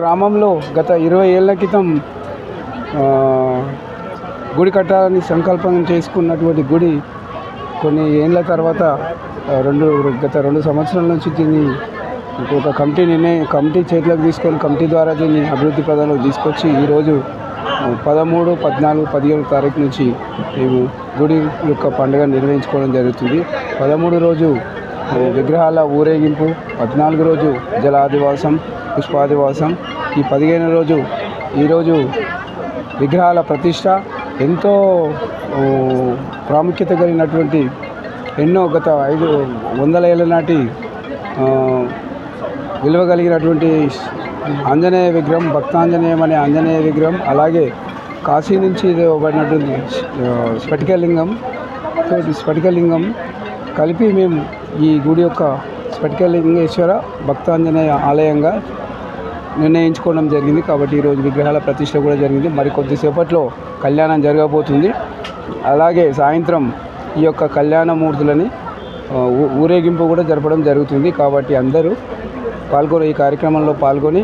గ్రామంలో గత ఇరవై ఏళ్ళ క్రితం గుడి కట్టాలని సంకల్పం చేసుకున్నటువంటి గుడి కొన్ని ఏళ్ళ తర్వాత రెండు గత రెండు సంవత్సరాల నుంచి దీన్ని ఒక కమిటీ నిర్ణయం కమిటీ చేతిలోకి తీసుకొని కమిటీ ద్వారా దీన్ని అభివృద్ధి ప్రధానంలోకి తీసుకొచ్చి ఈరోజు పదమూడు పద్నాలుగు పదిహేడు తారీఖు నుంచి మేము గుడి యొక్క పండుగ నిర్వహించుకోవడం జరుగుతుంది. పదమూడు రోజు విగ్రహాల ఊరేగింపు పద్నాలుగు రోజు జలాదివాసం పుష్పాదివాసం. ఈ పదిహేను రోజు ఈరోజు విగ్రహాల ప్రతిష్ట ఎంతో ప్రాముఖ్యత కలిగినటువంటి ఎన్నో గత ఐదు వందల ఏళ్ళ నాటి విలువ కలిగినటువంటి ఆంజనేయ విగ్రహం భక్తాంజనేయం అనే ఆంజనేయ విగ్రహం అలాగే కాశీ నుంచి ఇవ్వబడినటువంటి స్ఫటికలింగం స్ఫటికలింగం కలిపి మేము ఈ గుడి యొక్క స్ఫటికలింగేశ్వర భక్తాంజనేయ ఆలయంగా నిర్ణయించుకోవడం జరిగింది. కాబట్టి ఈరోజు విగ్రహాల ప్రతిష్ట కూడా జరిగింది. మరి కొద్దిసేపట్లో కళ్యాణం జరగబోతుంది. అలాగే సాయంత్రం ఈ యొక్క కళ్యాణమూర్తులని ఊరేగింపు కూడా జరపడం జరుగుతుంది. కాబట్టి అందరూ పాల్గొని ఈ కార్యక్రమంలో పాల్గొని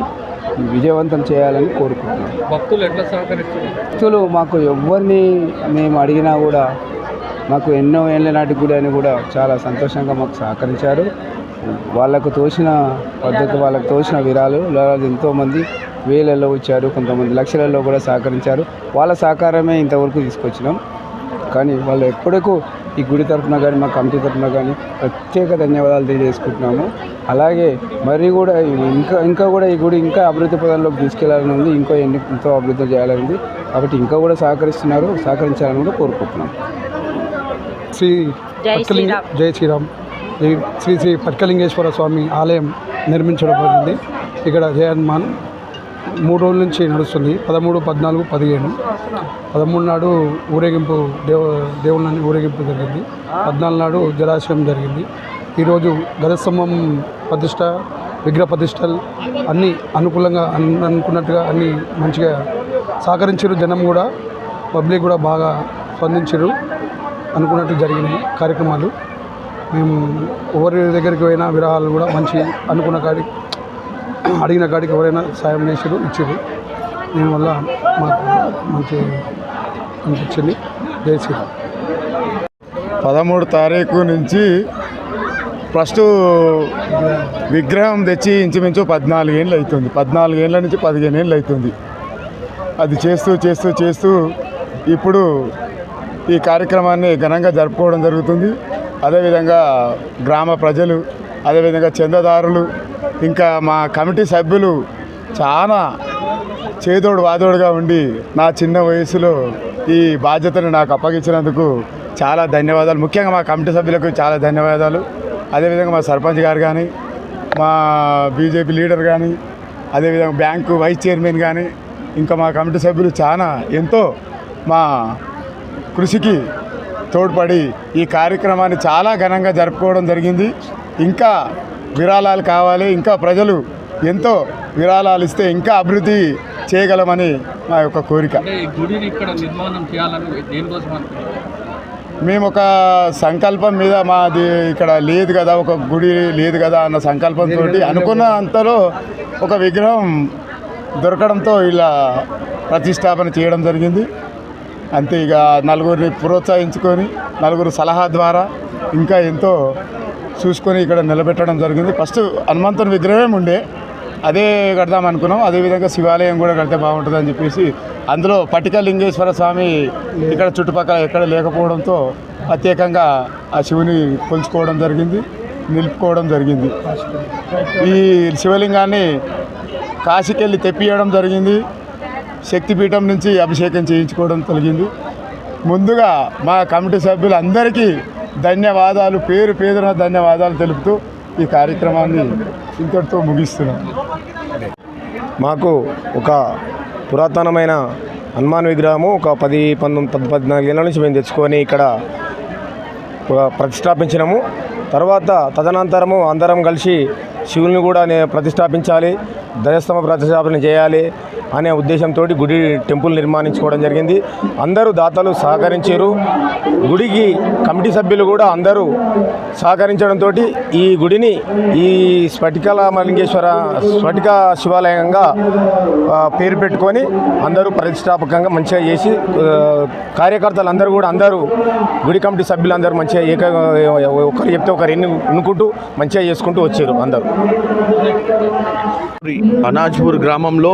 విజయవంతం చేయాలని కోరుకుంటున్నాం. భక్తులు ఎట్లా సహకరిస్తున్నారు? భక్తులు మాకు ఎవరిని మేము అడిగినా కూడా మాకు ఎన్నో ఏళ్ళ నాటి గుడి అని కూడా చాలా సంతోషంగా మాకు సహకరించారు. వాళ్ళకు తోచిన పద్ధతి వాళ్ళకు తోచిన విరాలు. ఎంతోమంది వేలలో వచ్చారు కొంతమంది లక్షలలో కూడా సహకరించారు. వాళ్ళ సహకారమే ఇంతవరకు తీసుకొచ్చినాం. కానీ వాళ్ళు ఎప్పటికూ ఈ గుడి తరఫున కానీ మా కమిటీ తరఫున కానీ ప్రత్యేక ధన్యవాదాలు తెలియజేసుకుంటున్నాము. అలాగే మరి కూడా ఇంకా ఇంకా కూడా ఈ గుడి ఇంకా అభివృద్ధి పదంలోకి తీసుకెళ్ళాలని ఉంది. ఇంకో ఎన్ని ఎంతో అభివృద్ధి చేయాలని ఉంది. కాబట్టి ఇంకా కూడా సహకరిస్తున్నారు సహకరించాలని కూడా కోరుకుంటున్నాం. శ్రీ జై శ్రీరామ్. ఈ శ్రీ శ్రీ పట్కలింగేశ్వర స్వామి ఆలయం నిర్మించడం జరిగింది. ఇక్కడ జయన్మాన్ మూడు రోజుల నుంచి నడుస్తుంది. పదమూడు పద్నాలుగు పదిహేను. పదమూడు నాడు ఊరేగింపు దేవ దేవుళ్ళని ఊరేగింపు జరిగింది. పద్నాలుగు నాడు జలాశయం జరిగింది. ఈరోజు గజస్తంభం ప్రతిష్ట విగ్రహ ప్రతిష్టలు అన్నీ అనుకూలంగా అనుకున్నట్టుగా అన్నీ మంచిగా సహకరించారు జనం కూడా పబ్లిక్ కూడా బాగా స్పందించారు అనుకున్నట్టు జరిగినాయి కార్యక్రమాలు. మేము ఎవరి దగ్గరికి పోయినా విరాహాలు కూడా మంచి అనుకున్న కాడికి అడిగిన కాడికి ఎవరైనా సాయం చేసారు ఇచ్చారు దీనివల్ల మాకు మంచి అనిపించింది. జై పదమూడు తారీఖు నుంచి ఫస్ట్ విగ్రహం తెచ్చి ఇంచుమించు పద్నాలుగేళ్ళు అవుతుంది పద్నాలుగేళ్ళ నుంచి పదిహేను ఏళ్ళు అవుతుంది అది చేస్తూ చేస్తూ చేస్తూ ఇప్పుడు ఈ కార్యక్రమాన్ని ఘనంగా జరుపుకోవడం జరుగుతుంది. అదేవిధంగా గ్రామ ప్రజలు అదేవిధంగా చందాదారులు ఇంకా మా కమిటీ సభ్యులు చాలా చేదోడు వాదోడుగా ఉండి నా చిన్న వయసులో ఈ బాధ్యతను నాకు అప్పగించినందుకు చాలా ధన్యవాదాలు. ముఖ్యంగా మా కమిటీ సభ్యులకు చాలా ధన్యవాదాలు. అదేవిధంగా మా సర్పంచ్ గారు కానీ మా బీజేపీ లీడర్ కానీ అదేవిధంగా బ్యాంకు వైస్ చైర్మన్ కానీ ఇంకా మా కమిటీ సభ్యులు చాలా ఎంతో మా కృషికి తోడ్పడి ఈ కార్యక్రమాన్ని చాలా ఘనంగా జరుపుకోవడం జరిగింది. ఇంకా విరాళాలు కావాలి. ఇంకా ప్రజలు ఎంతో విరాళాలు ఇస్తే ఇంకా అభివృద్ధి చేయగలమని మా యొక్క కోరిక. మేము ఒక సంకల్పం మీద మాది ఇక్కడ లేదు కదా ఒక గుడి లేదు కదా అన్న సంకల్పంతో అనుకున్న అంతలో ఒక విగ్రహం దొరకడంతో ఇలా ప్రతిష్టాపన చేయడం జరిగింది. అంతే ఇక నలుగురిని ప్రోత్సహించుకొని నలుగురు సలహా ద్వారా ఇంకా ఎంతో చూసుకొని ఇక్కడ నిలబెట్టడం జరిగింది. ఫస్ట్ హనుమంతుని విగ్రహం ఉండే అదే కడదాం అనుకున్నాం. అదేవిధంగా శివాలయం కూడా కడితే బాగుంటుంది అని చెప్పేసి అందులో పటిక లింగేశ్వర స్వామి ఇక్కడ చుట్టుపక్కల ఎక్కడ లేకపోవడంతో ప్రత్యేకంగా ఆ శివుని కొలుచుకోవడం జరిగింది నిలుపుకోవడం జరిగింది. ఈ శివలింగాన్ని కాశీకెళ్ళి తెప్పియడం జరిగింది. శక్తిపీఠం నుంచి అభిషేకం చేయించుకోవడం తొలగింది. ముందుగా మా కమిటీ సభ్యులందరికీ ధన్యవాదాలు పేరు పేరున ధన్యవాదాలు తెలుపుతూ ఈ కార్యక్రమాన్ని ఇంతటితో ముగిస్తున్నాం. మాకు ఒక పురాతనమైన హనుమాన్ విగ్రహము ఒక పది పంతొమ్మిది పద్నాలుగు ఏళ్ళ నుంచి మేము తెచ్చుకొని ఇక్కడ ప్రతిష్టాపించినాము. తర్వాత తదనంతరము అందరం కలిసి శివుని కూడా ప్రతిష్టాపించాలి ధ్వజస్తంభ ప్రతిష్టాపన చేయాలి. అనే ఉద్దేశంతో గుడి టెంపుల్ నిర్మాణించుకోవడం జరిగింది. అందరూ దాతలు సహకరించారు. గుడికి కమిటీ సభ్యులు కూడా అందరూ సహకరించడంతో ఈ గుడిని ఈ స్ఫటికల మలింగేశ్వర స్ఫటిక శివాలయంగా పేరు పెట్టుకొని అందరూ ప్రతిష్టాపకంగా మంచిగా చేసి కార్యకర్తలు అందరూ కూడా అందరూ గుడి కమిటీ సభ్యులందరూ మంచిగా ఏక ఒకరు చెప్తే ఒకరు ఎన్ని ఎన్నుకుంటూ మంచిగా చేసుకుంటూ వచ్చారు అందరూ. అనాజ్పూర్ గ్రామంలో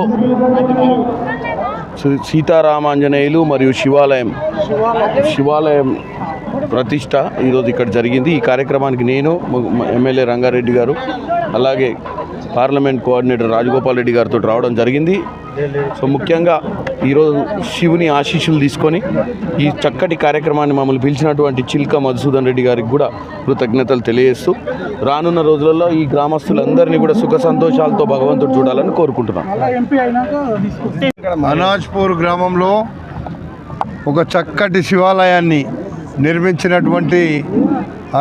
శ్రీ సీతారామాంజనేయులు మరియు శివాలయం శివాలయం ప్రతిష్ట ఈరోజు ఇక్కడ జరిగింది. ఈ కార్యక్రమానికి నేను ఎమ్మెల్యే రంగారెడ్డి గారు అలాగే పార్లమెంట్ కోఆర్డినేటర్ రాజగోపాల్ రెడ్డి గారితో రావడం జరిగింది. సో ముఖ్యంగా ఈరోజు శివుని ఆశీస్సులు తీసుకొని ఈ చక్కటి కార్యక్రమాన్ని మమ్మల్ని పిలిచినటువంటి చిల్క మధుసూదన్ రెడ్డి గారికి కూడా కృతజ్ఞతలు తెలియజేస్తూ రానున్న రోజులలో ఈ గ్రామస్తులందరినీ కూడా సుఖ సంతోషాలతో భగవంతుడు చూడాలని కోరుకుంటున్నాం. అనాజ్పూర్ గ్రామంలో ఒక చక్కటి శివాలయాన్ని నిర్మించినటువంటి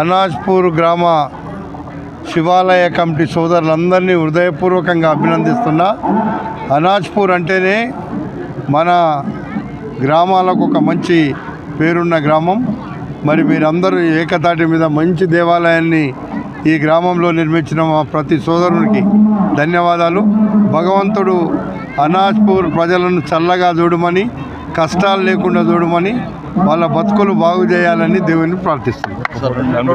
అనాజ్పూర్ గ్రామ శివాలయ కమిటీ సోదరులందరినీ హృదయపూర్వకంగా అభినందిస్తున్నా. అనాజ్పూర్ అంటేనే మన గ్రామాలకు ఒక మంచి పేరున్న గ్రామం. మరి మీరందరూ ఏకతాటి మీద మంచి దేవాలయాన్ని ఈ గ్రామంలో నిర్మించిన మా ప్రతి సోదరునికి ధన్యవాదాలు. భగవంతుడు అనాజ్పూర్ ప్రజలను చల్లగా చూడమని కష్టాలు లేకుండా చూడమని వాళ్ళ బతుకులు బాగు చేయాలని దేవుని ప్రార్థిస్తున్నాను